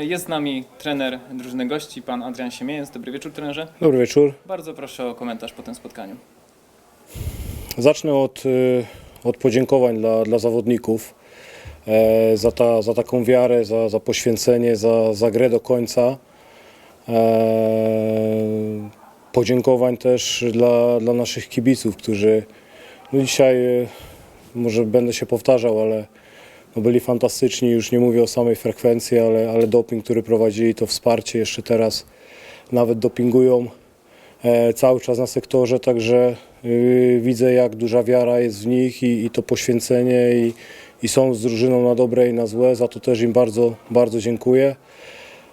Jest z nami trener drużyny gości, pan Adrian Siemieniec. Dobry wieczór trenerze. Dobry wieczór. Bardzo proszę o komentarz po tym spotkaniu. Zacznę od, y, od podziękowań dla, dla zawodników e, za, ta, za taką wiarę, za, za poświęcenie, za, za grę do końca. E, Podziękowań też dla, dla naszych kibiców, którzy no dzisiaj, y, może będę się powtarzał, ale no byli fantastyczni. Już nie mówię o samej frekwencji, ale, ale doping, który prowadzili, to wsparcie jeszcze teraz nawet dopingują e, cały czas na sektorze, także y, widzę jak duża wiara jest w nich i, i to poświęcenie i, i są z drużyną na dobre i na złe, za to też im bardzo, bardzo dziękuję.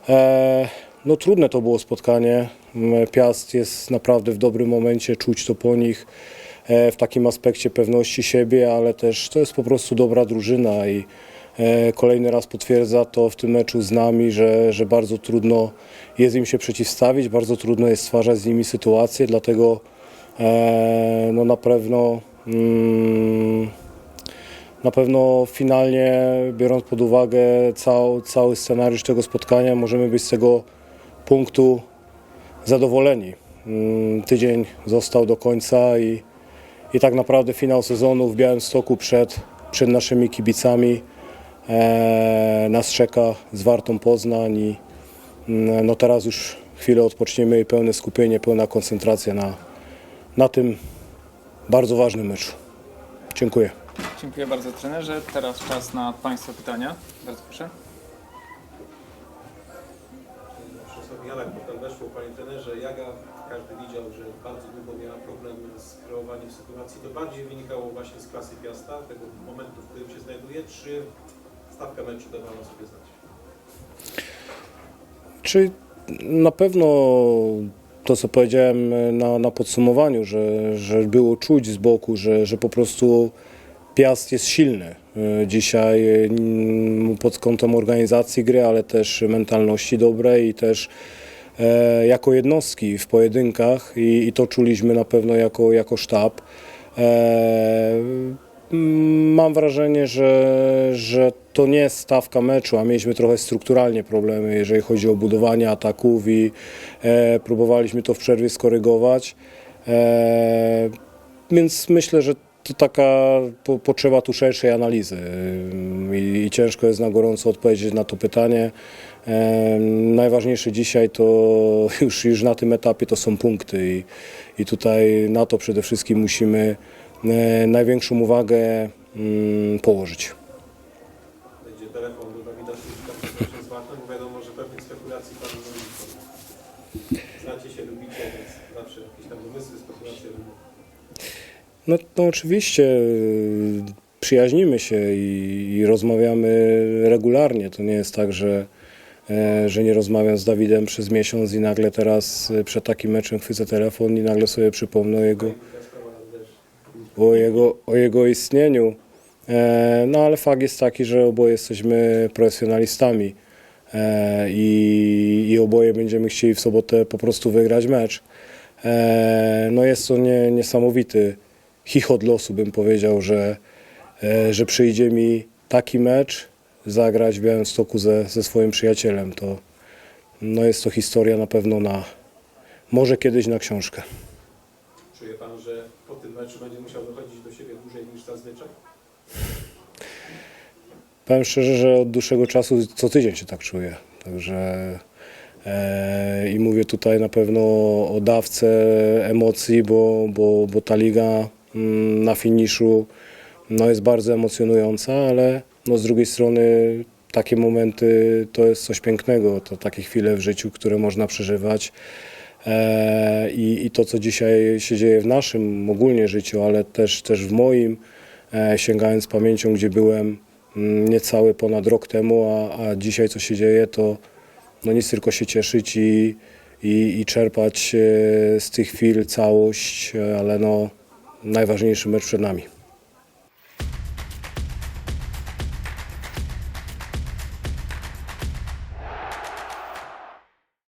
E, no trudne to było spotkanie, Piast jest naprawdę w dobrym momencie, czuć to po nich w takim aspekcie pewności siebie, ale też to jest po prostu dobra drużyna i e, kolejny raz potwierdza to w tym meczu z nami, że, że bardzo trudno jest im się przeciwstawić, bardzo trudno jest stwarzać z nimi sytuacje, dlatego e, no na pewno mm, na pewno finalnie, biorąc pod uwagę cał, cały scenariusz tego spotkania, możemy być z tego punktu zadowoleni. Mm, Tydzień został do końca i, i tak naprawdę finał sezonu w Białymstoku przed, przed naszymi kibicami e, nas czeka z Wartą Poznań i mm, no teraz już chwilę odpoczniemy i pełne skupienie, pełna koncentracja na, na tym bardzo ważnym meczu. Dziękuję. Dziękuję bardzo trenerze. Teraz czas na Państwa pytania. Bardzo proszę. Janek potem weszło, panie trenerze, Jaga, każdy widział, że bardzo długo miała problem z kreowaniem sytuacji. To bardziej wynikało właśnie z klasy Piasta, tego momentu, w którym się znajduje, czy stawka meczu dawała sobie znać? Czy na pewno to, co powiedziałem na, na podsumowaniu, że, że było czuć z boku, że, że po prostu Piast jest silny y, dzisiaj mm, pod kątem organizacji gry, ale też mentalności dobrej i też e, jako jednostki w pojedynkach i, i to czuliśmy na pewno jako, jako sztab. E, mm, Mam wrażenie, że, że to nie jest stawka meczu, a mieliśmy trochę strukturalnie problemy, jeżeli chodzi o budowanie ataków i e, próbowaliśmy to w przerwie skorygować. E, więc myślę, że to taka po, potrzeba tu szerszej analizy i, i ciężko jest na gorąco odpowiedzieć na to pytanie. Em, Najważniejsze dzisiaj to już, już na tym etapie to są punkty i, i tutaj na to przede wszystkim musimy e, największą uwagę mm, położyć. Będzie telefon do Dawida Szymka przez Wartę, bo wiadomo, że pewnych spekulacji pan. Znacie się, lubicie, więc zawsze jakieś tam domysły, spekulacje lubią. No, no oczywiście y, przyjaźnimy się i, i rozmawiamy regularnie. To nie jest tak, że, e, że nie rozmawiam z Dawidem przez miesiąc i nagle teraz e, przed takim meczem chwycę telefon i nagle sobie przypomnę o jego, o jego, o jego istnieniu. E, No ale fakt jest taki, że oboje jesteśmy profesjonalistami e, i, i oboje będziemy chcieli w sobotę po prostu wygrać mecz. No jest to nie, niesamowity chichot losu, bym powiedział, że, e, że przyjdzie mi taki mecz zagrać w Białymstoku ze, ze swoim przyjacielem. To no jest to historia na pewno na, może kiedyś na książkę. Czuje pan, że po tym meczu będzie musiał dochodzić do siebie dłużej niż zazwyczaj? Powiem szczerze, że od dłuższego czasu co tydzień się tak czuję. Także e, i mówię tutaj na pewno o dawce emocji, bo, bo, bo ta liga na finiszu no, jest bardzo emocjonująca, ale no, z drugiej strony takie momenty to jest coś pięknego, to takie chwile w życiu, które można przeżywać. E, i, I to, co dzisiaj się dzieje w naszym ogólnie życiu, ale też, też w moim, e, sięgając pamięcią, gdzie byłem mm, niecały ponad rok temu, a, a dzisiaj co się dzieje, to no nic tylko się cieszyć i, i, i czerpać e, z tych chwil całość, ale no najważniejszy mecz przed nami.